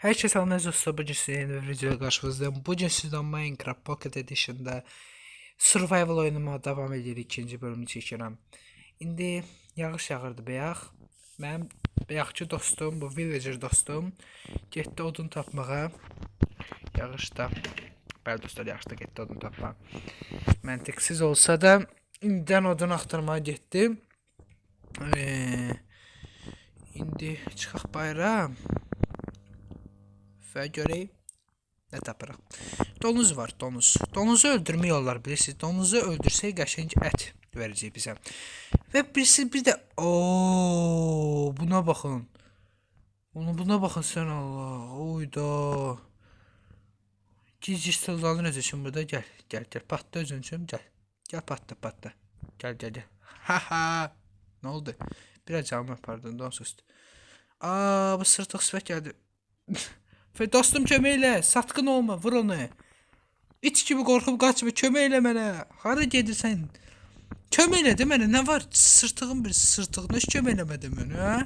Selam dostlar. Bugün sizin yeni bir videoya karşınızdayım. Bugün sizden Minecraft Pocket Edition'da Survival oynamaya devam edirik. ikinci bölümü çəkirəm. İndi yağış yağırdı bəyək. Mənim bəyəkçi dostum, bu villager dostum getdi odun tapmağa. Yağışda. Bəli dostlar, yağışda getdi odun tapmağa. Məntiqsiz olsa da indidən odun axtarmağa getdi. Ee, indi çıxaq bayıra. Və görək nə tapırıq. Donuz var, donuz. Donuzu öldürmək olar, bilirsiniz. Donuzu öldürsək qəşəng ət verəcək bizə. Və birisi bir də o buna baxın. Bunu buna baxın sən Allah. Oyda. Gizli sıllanır özü üçün burada gəl. Gəl, gəl. Patla özün üçün gəl. Gəl patla, patla. Gəl, gəl, gəl. Ha ha. Nə oldu? Biraz canım pardon, donsuz. Aa, bu sırtıq sifət gəldi. Ve dostum kömək elə, satqın olma, vur onu. İç kimi qorxub qaçma, kömək elə mənə. Hara gedirsən? Kömək elə də mənə, nə var? Sırtığın bir sırtığına heç kömək eləmədin mənə, hə?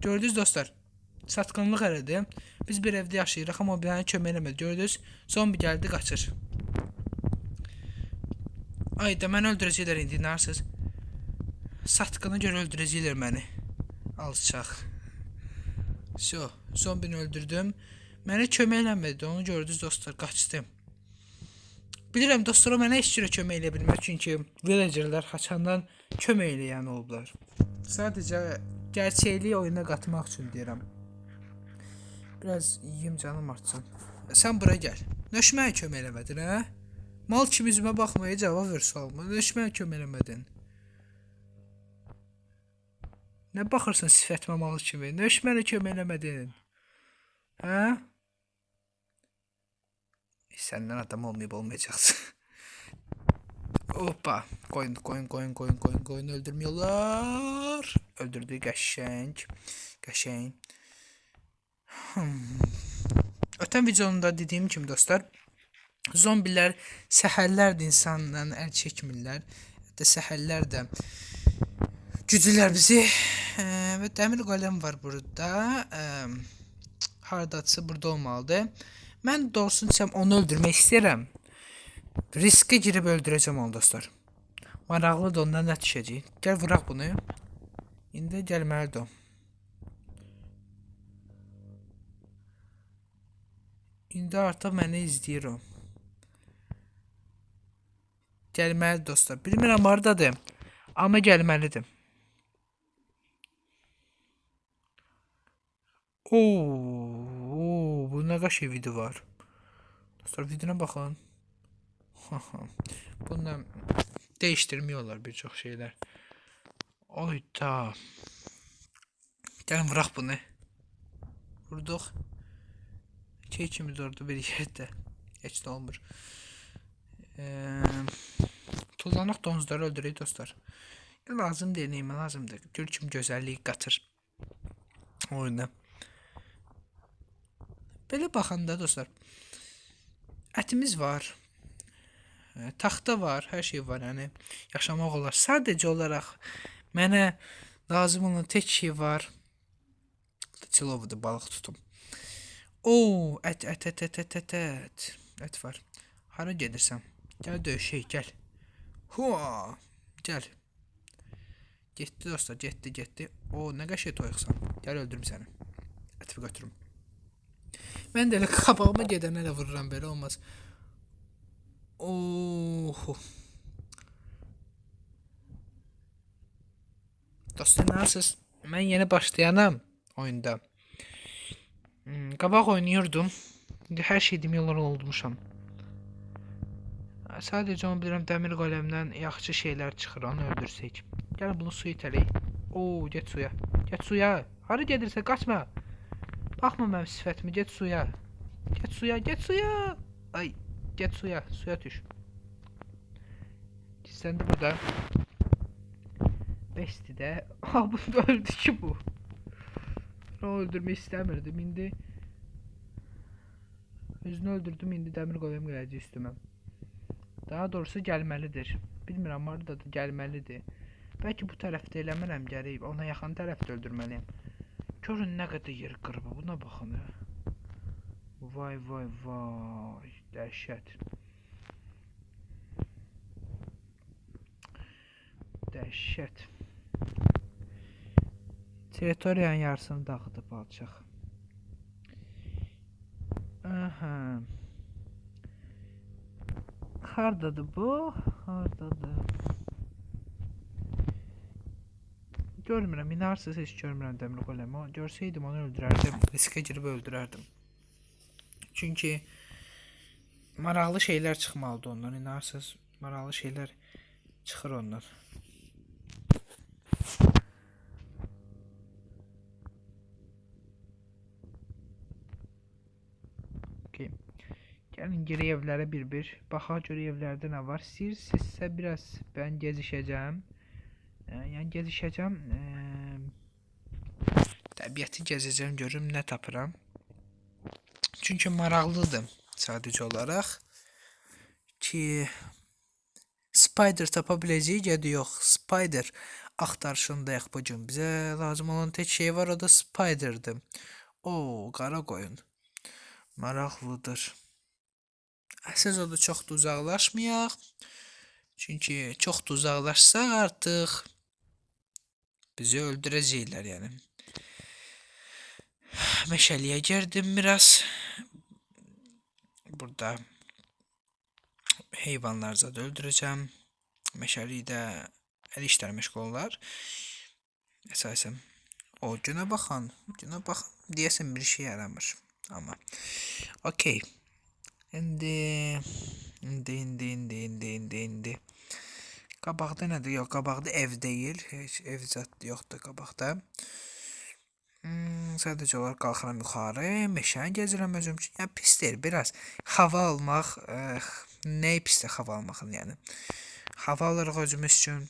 Gördünüz dostlar? Satqınlıq elədi. Biz bir evdə yaşayırıq, amma bir dənə kömək eləmədi. Gördünüz? Zombi gəldi, qaçır. Ay da məni öldürəcəklər indi, narsız. Satqını görə öldürəcəklər məni. Alçaq. So, zombini öldürdüm. Mənə kömək eləmədi, onu gördünüz dostlar, qaçdım. Bilirəm dostlar, o mənə heç cürə kömək eləyə bilmir, çünki villagerlər haçandan kömək eləyən olublar. Sadəcə gerçəkliyi oyuna qatmaq üçün deyirəm. Biraz yiyim canım artsın. Sən bura gəl. Nöşməyə kömək eləmədin, hə? Mal kimi üzümə baxmaya cavab ver sualıma. Nöşməyə kömək eləmədin. Nə baxırsan sifətimə mal kimi? Nöşməni kömək eləmədin. Hə? E, Səndən adam olmayıb olmayacaqsın. Hoppa. Koyun, koyun, koyun, koyun, koyun, koyun öldürmüyorlar. Öldürdü qəşəng. Qəşəng. Hmm. Ötən videomda dediyim kimi dostlar, zombilər səhərlər də insandan əl çəkmirlər. Hətta səhərlər də bizi. Ee, ve demir golem var burada. Ee, hardadsa burada olmalıdır. Mən doğrusunu desəm onu öldürmək istəyirəm. Riskə girib öldürəcəm onu dostlar. Maraqlıdır ondan nə düşəcək. Gəl vuraq bunu. İndi gəlməlidir o. İndi artıq məni izləyir o. Gəlməli dostlar. Bilmirəm hardadır. Amma gəlməlidir. Oo, bu ne kaç video var. Dostlar videona bakın. Bundan değiştirmiyorlar birçok şeyler. Oyda. Gelin bırak bunu. Vurduk. Keçimiz orada bir yerde. Heç de olmur. Ee, Tullanaq donuzları öldürək dostlar. Lazım deyil, neyimə lazımdır. Gül kimi gözəlliyi qatır. Oyuna. Belə baxanda dostlar, ətimiz var, e, taxta var, hər şey var, yəni yaşamaq olar. Sadəcə olaraq mənə lazım olan tək şey var. Çilovdur, balıq tutum. Oo, ət, ət, ət, ət, ət, ət, ət. Ət var. Hara gedirsən? Gəl döyüşək, gəl. Hua! Gəl. Getdi dostlar, getdi, getdi. O, nə qəşəng toyuqsan. Gəl öldürüm səni. Əti götürüm. Də elə qabağıma gedənə də vururam belə olmaz. Oh. Dostlar nasılsınız? Mən yeni başlayanam oyunda. Hmm, qabaq oynayırdım. İndi hər şey demək olar olmuşam. Sadəcə onu bilirəm dəmir qoləmdən yaxşı şeylər çıxır, onu öldürsək. Gəl bunu suya itələyək. Oo, get suya. Get suya. Hara gedirsən? Qaçma. Baxma mənim sifətimə, get suya. Get suya, get suya. Ay, get suya, suya düş. Gizlendi burada. Besti də. Ha, bu da öldü ki bu. Onu öldürmək istəmirdim. İndi özünü öldürdüm. İndi dəmir qoyum gələcək üstümə. Daha doğrusu gəlməlidir. Bilmirəm hardadır, gəlməlidir. Bəlkə bu tərəfdə eləmirəm gərək. Ona yaxın tərəfdə öldürməliyəm. Görün nə qədər yer qırıb. Buna baxın. Vay vay vay. Dəhşət. Dəhşət. Territoriyanın yarısını dağıdıb alçaq. Aha. Hardadır bu? Hardadır? Görmürəm, inarsız heç görmürəm dəmir qoləmi. Görsəydim onu öldürərdim, riskə girib öldürərdim. Çünki maraqlı şeylər çıxmalıdır ondan, inarsız maraqlı şeylər çıxır ondan. Okay. Gəlin girək evlərə bir-bir. Baxaq görək evlərdə nə var. İstəyirsinizsə biraz mən gəzişəcəm. Ə, yəni gəzişəcəm. Ə, təbiəti gəzəcəm, görüm nə tapıram. Çünki maraqlıdır sadəcə olaraq ki Spider tapa biləcəyik ya yox. Spider axtarışındayıq bu gün. Bizə lazım olan tək şey var, o da Spider'dır. O, qara qoyun. Maraqlıdır. Əsas o da çox da uzaqlaşmayaq. Çünki çox da uzaqlaşsaq artıq bizi öldürəcəklər yəni. Meşəliyə girdim biraz. Burada heyvanlar zad öldürəcəm. Meşəlikdə əl işlər məşğul olar. Əsasən o günə baxan, günə baxan deyəsən bir şey yaramır. Amma okey. İndi indi indi indi indi indi indi. Qabaqda nədir? Yox, qabaqda ev deyil. Heç ev zad yoxdur qabaqda. Hmm, sadəcə olaraq qalxıram yuxarı, meşəni gəzirəm özüm üçün. Yəni pis deyil, biraz hava almaq, ə, nə pisdir hava almağın yəni. Hava alırıq özümüz üçün.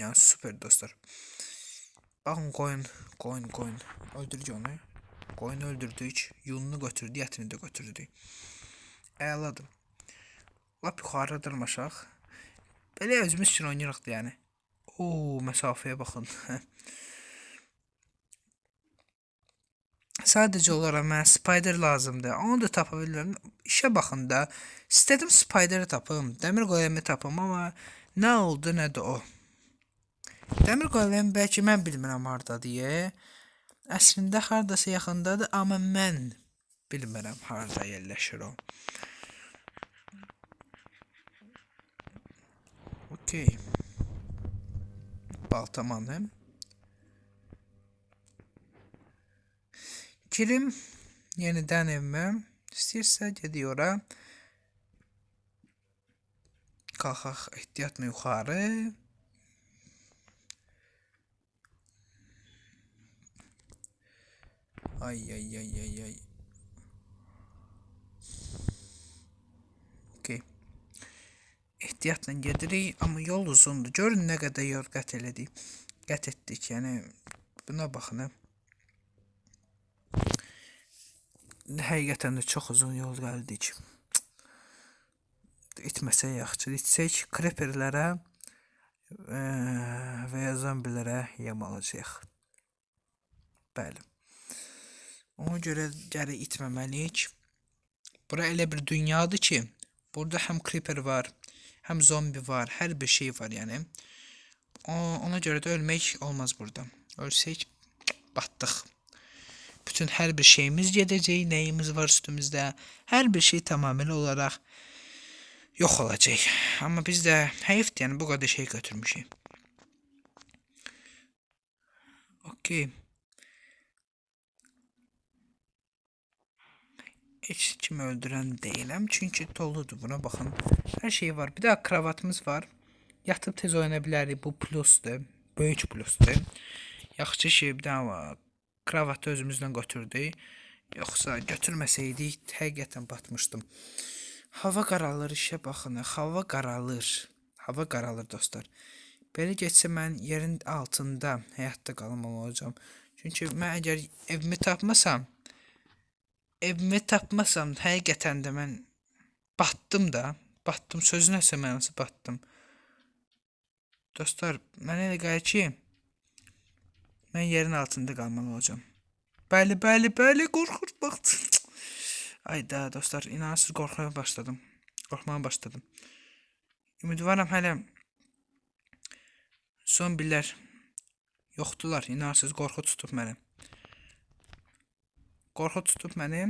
Yəni super dostlar. Baxın qoyun, qoyun, qoyun. Öldürük onu. Qoyun öldürdük, yununu götürdük, ətini də götürdük. Əladır. Lap yuxarı dırmaşaq. Belə özümüz üçün oynayırıq da yəni. Oo, məsafəyə baxın. Sadəcə olaraq mənə spider lazımdır. Onu da tapa bilmirəm. İşə baxın da. İstədim spideri tapım, dəmir qoləmi tapım, amma nə oldu, nə də o. Dəmir qoləm bəlkə mən bilmirəm hardadır. Əslində hardasa yaxındadır, amma mən bilmirəm harda yerləşir o. Okey. Baltam alım. Girim yenidən evimə. İstəyirsə gediyor ora. Qalxaq ehtiyatla yuxarı. Ay ay ay ay ay. Okey. Ehtiyatla gedirik, amma yol uzundur. Görün nə qədər yol qət elədik. Qət etdik, yəni buna baxın. Həqiqətən də çox uzun yol gəldik. İtməsə yaxşı. İtsək kreperlərə eee, və ya zombilərə yem olacaq. Bəli. Ona görə gəri itməməliyik. Bura elə bir dünyadır ki, burada həm creeper var, həm zombi var, hər bir şey var yəni. O, ona görə də ölmək olmaz burada. Ölsək batdıq. Bütün hər bir şeyimiz gedəcək, nəyimiz var üstümüzdə, hər bir şey tamamilə olaraq yox olacaq. Amma biz də heyfdir, yəni bu qədər şey götürmüşük. Okey. Kimi öldürən deyiləm, çünki doludur buna baxın. Hər şey var. Bir də kravatımız var. Yatıb tez oyana bilərik. Bu plusdur. Böyük plusdur. Yaxşı ki, bir dənə kravatı özümüzlə götürdük. Yoxsa götürməsəydik, həqiqətən batmışdım. Hava qaralır, işə baxın. Hava qaralır. Hava qaralır dostlar. Belə getsə mən yerin altında həyatda qalmalı olacağam. Çünki mən əgər evimi tapmasam, evimi tapmasam həqiqətən də mən batdım da. Batdım sözün əsl mənası batdım. Dostlar, mənə elə gəlir ki, Mən yerin altında qalmalı olacağam. Bəli, bəli, bəli, qorxur bax. Ay da dostlar, inanırsınız qorxmaya başladım. Qorxmaya başladım. Ümidvaram hələ zombilər yoxdular. İnanırsınız qorxu tutub məni. Qorxu tutub məni.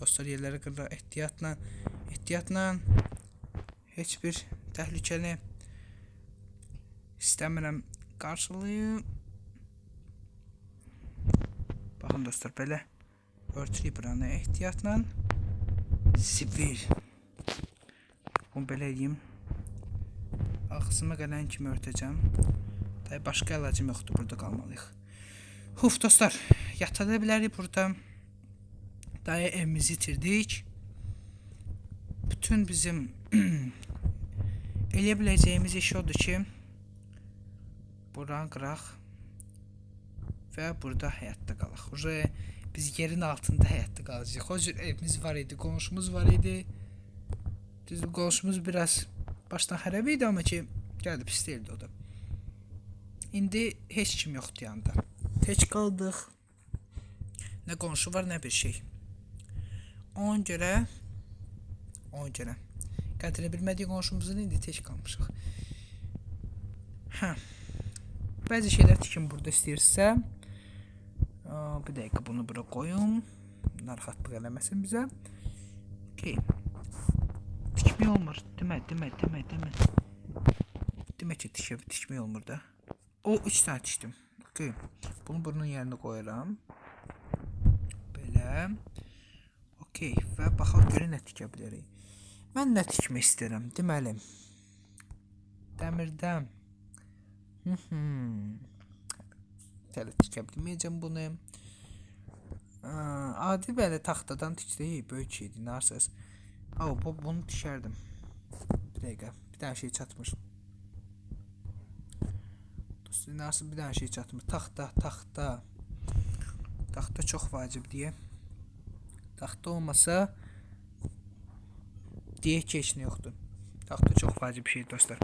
Dostlar yerləri qırılır. Ehtiyatla, ehtiyatla heç bir təhlükəni istəmirəm qarşılayım. Baxın dostlar belə örtülü buranı ehtiyatla sivil. Bunu belə edeyim. Ağzıma gələn kimi örtəcəm. Tabii başqa əlacım yoxdur, burada qalmalıyıq. Huf dostlar, yata da bilərik burada. Daya evimizi itirdik. Bütün bizim eləyə biləcəyimiz iş odur ki, buranı qıraq və burada həyatda qalaq. Uje biz yerin altında həyatda qalacağıq. O cür evimiz var idi, qonşumuz var idi. Düzdür, qonşumuz biraz başdan xərab idi amma ki, gəldi pis deyildi o da. İndi heç kim yoxdur yanında. Tək qaldıq. Nə qonşu var, nə bir şey. Ona görə ona görə gətirə bilmədik qonşumuzun indi tək qalmışıq. Hə. Bəzi şeylər tikin burada istəyirsə, bir dəqiqə bunu bura qoyum. Narahatlıq eləməsin bizə. Okay. Tikmək olmur. Demə, demə, demə, demə. Demə ki, tikə, tikmək olmur da. O 3 dənə tikdim. Okay. Bunu bunun yerinə qoyuram. Belə. Okay. Və baxaq görə nə tikə bilərik. Mən nə tikmək istəyirəm? Deməli. Dəmirdən. Hı-hı. Tələ tikə bilməyəcəm bunu. Aa, adi belə taxtadan tikdik, böyük şeydi, narsız. Aa, bu bunu tikərdim. Bir dəqiqə, bir dənə şey çatmır. Dostlar, narsız bir dənə şey çatmır. Taxta, taxta. Taxta çox vacibdir. Taxta olmasa deyək ki, heç nə yoxdur. Taxta çox vacib bir şey dostlar.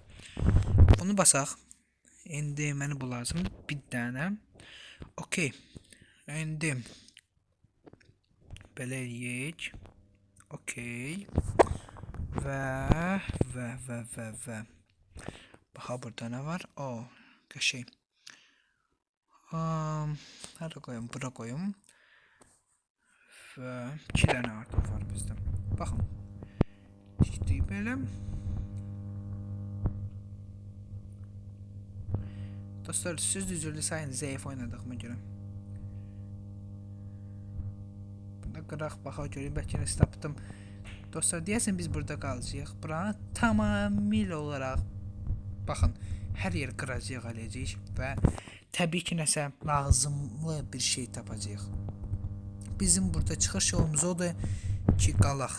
Bunu basaq. İndi mənə bu lazımdır. Bir dənə. Okey. İndi belə eləyək. Okey. Və və və və və. Baxa burada nə var? O, qəşəng. Um, hara qoyum? Bura qoyum. Və 2 dənə artıq var bizdə. Baxın. Tikdik belə. Dostlar siz düzülü sayın zayıf oynadığıma görə. Bunda qıraq baxa görün bəlkə nəsə tapdım. Dostlar deyəsən biz burada qalacağıq. Buranı tamamilə olaraq baxın hər yer qıracağıq eləyəcəyik və təbii ki nəsə lazımlı bir şey tapacağıq. Bizim burada çıxış yolumuz odur ki qalaq.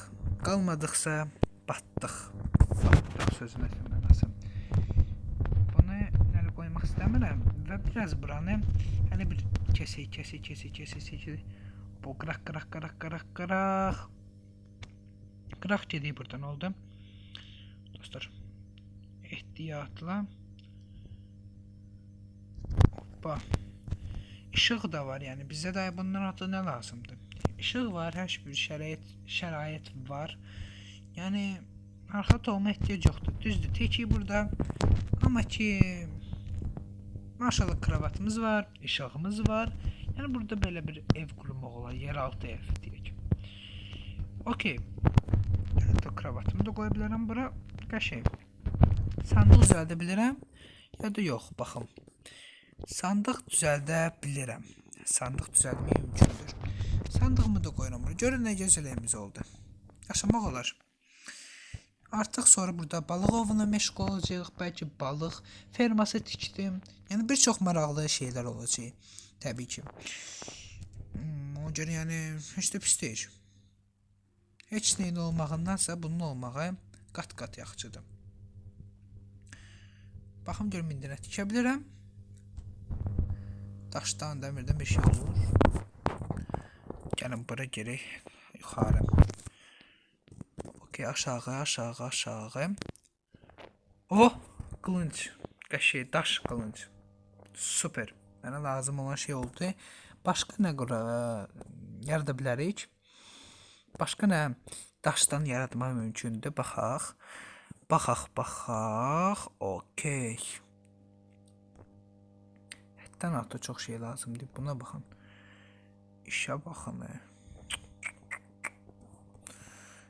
Qalmadıqsa batdıq. Batdıq sözünə mənası. Bunu nələ qoymaq istəmirəm və biraz buranı hələ bir kəsək, kəsək, kəsək, kəsək, kəsək. Bu qıraq, qıraq, qıraq, qıraq, qıraq. Qıraq gedik buradan oldu. Dostlar, ehtiyatla. Hoppa. Işıq da var, yəni bizə də bundan adı nə lazımdır? Işıq var, hər bir şərait, şərait var. Yəni arxa olma ehtiyac yoxdur. Düzdür, teki burada. Amma ki maşallah kravatımız var, işığımız var. Yəni burada belə bir ev qurmaq olar, yeraltı ev deyək. Okey. Hətta kravatımı da qoya bilərəm bura. Qəşəng. Sandıq düzəldə bilirəm ya da yox, baxım. Sandıq düzəldə bilirəm. Sandıq düzəltmək mümkündür. Sandığımı da qoyuram bura. Görün nə gözəl evimiz oldu. Yaşamaq olar. Artıq sonra burada balıq ovuna məşğul olacağıq. Bəlkə balıq ferması tikdim. Yəni bir çox maraqlı şeylər olacaq. Təbii ki. Hmm, o görə yəni heç də pis deyil. Heç nəyin olmağındansa bunun olmağı qat-qat yaxşıdır. Baxım görüm indi nə tikə bilirəm. Daşdan, dəmirdən bir şey olur. Gəlin bura gerək yuxarı. Okey aşağı, aşağı, aşağı. Oh, qılınc. Qəşəng daş qılınc. Super. Mənə lazım olan şey oldu. Başqa nə qura yarada bilərik? Başqa nə daşdan yaratmaq mümkündür? Baxaq. Baxaq, baxaq. Okay. Həddən artıq çox şey lazımdır. Buna baxın. İşə baxın.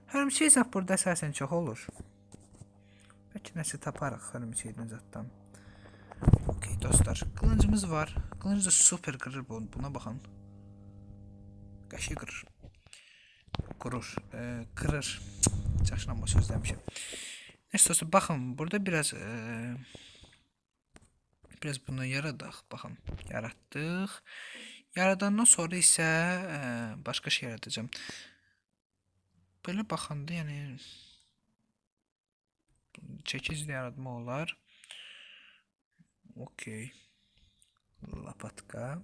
Hörümçək zat burada əsasən çox olur. Bəlkə nəsə taparıq hörümçəkdən zatdan. Okey dostlar, kılıncımız var. Kılıncı da super kırır bu. Buna bakın. Qəşəng qırır. Qurur, e, kırır. Çaşlanma söz demişim. Neyse dostlar bakın burada biraz e, biraz bunu yaradaq. Bakın yaratdıq. Yaradandan sonra isə e, başqa şey yaradacağım. Belə baxanda yəni çəkiclə yaratmaq olar. Okey. Lapatka.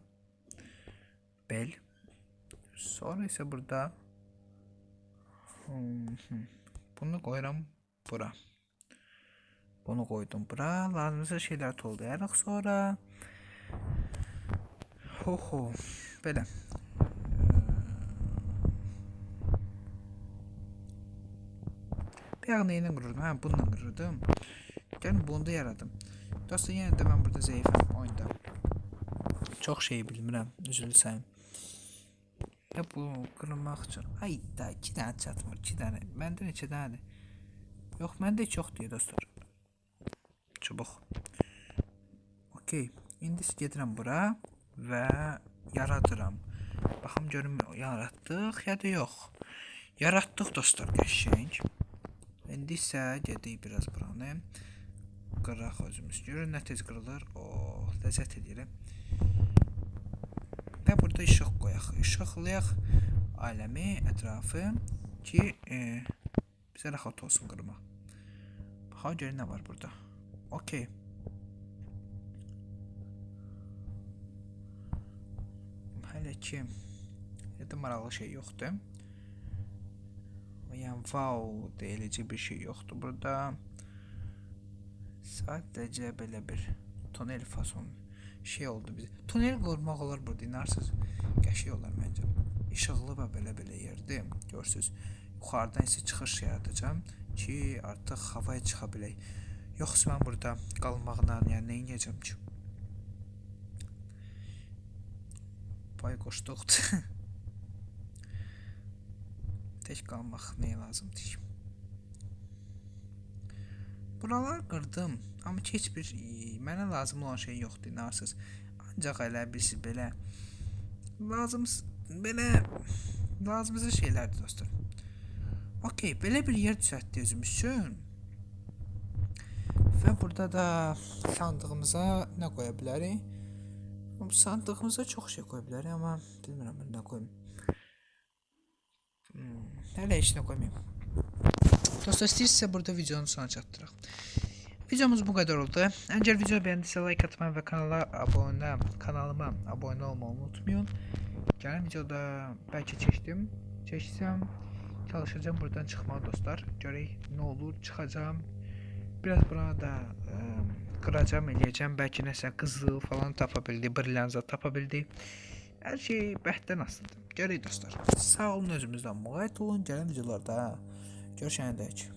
Bel. Sonra ise burada bunu koyuram bura. Bunu koydum bura. Lazımsa şeyler toplayarıq sonra. Ho ho. Belə. Bir ayağı neyle qırırdım? Hə, bununla qırırdım. Gəlin bunu da yaradım. Dostlar yenə də mən burada zəifəm oyunda. Çox şey bilmirəm, üzülsən. Ya bu qırılmaq üçün. Ay da 2 dənə çatmır, 2 dənə. Məndə neçə dənədir? Yox, məndə çox deyil dostlar. Çubuq. Okey. İndi gedirəm bura və yaradıram. Baxım görüm yaratdıq ya da yox. Yaratdıq dostlar, qəşəng. İndi isə gedək biraz buranı qıraq özümüz. Görün nə tez qırılır. Oh, ləzzət edirəm. Və burada işıq qoyaq. İşıqlayaq aləmi, ətrafı ki, e, bizə rahat olsun qırmaq. Baxa görün nə var burada. Okey. Hələ ki, yerdə maraqlı şey yoxdur. Yəni wow deyilecek bir şey yoktu burada. Sadece böyle bir tonel fason şey oldu bize. Tonel qurmaq olar burada inarsınız. Qəşəng olar məncə. İşıqlı və belə-belə yerdə görürsüz. Yuxarıdan isə çıxış yaradacağam ki, artıq havaya çıxa bilək. Yoxsa mən burada qalmaqla, yəni nə edəcəm ki? Pay qoşduqdur. Tək qalmaq nəyə lazımdır ki? Buralar qırdım, amma heç bir e, mənə lazım olan şey yoxdur, inarsınız. Ancaq elə bilsiz belə lazım belə lazımsız şeylərdir dostlar. Okey, belə bir yer düzəltdik özümüz üçün. Və burada da sandığımıza nə qoya bilərik? Sandığımıza çox şey qoya bilərik, amma bilmirəm nə qoyum. Hmm, hələ heç nə qoymayım. Dostlar istəyirsə burada videonun sonuna çatdıraq. Videomuz bu kadar oldu. Eğer video beğendiyse like atmayı ve kanala abone kanalıma abone olmayı unutmayın. Gələn videoda bəlkə çəkdim. Çəksəm çalışacağım buradan çıxmağa dostlar. Görək nə olur, çıxacağam. Biraz buna da ə, qıracağam, eləyəcəm. Bəlkə nəsə qızıl falan tapa bildi, brilliant tapa bildi. Hər şey bəhtdən asılıdır. Görək dostlar. Sağ olun özümüzdən müğayət olun. Gələn videolarda görüşənədək.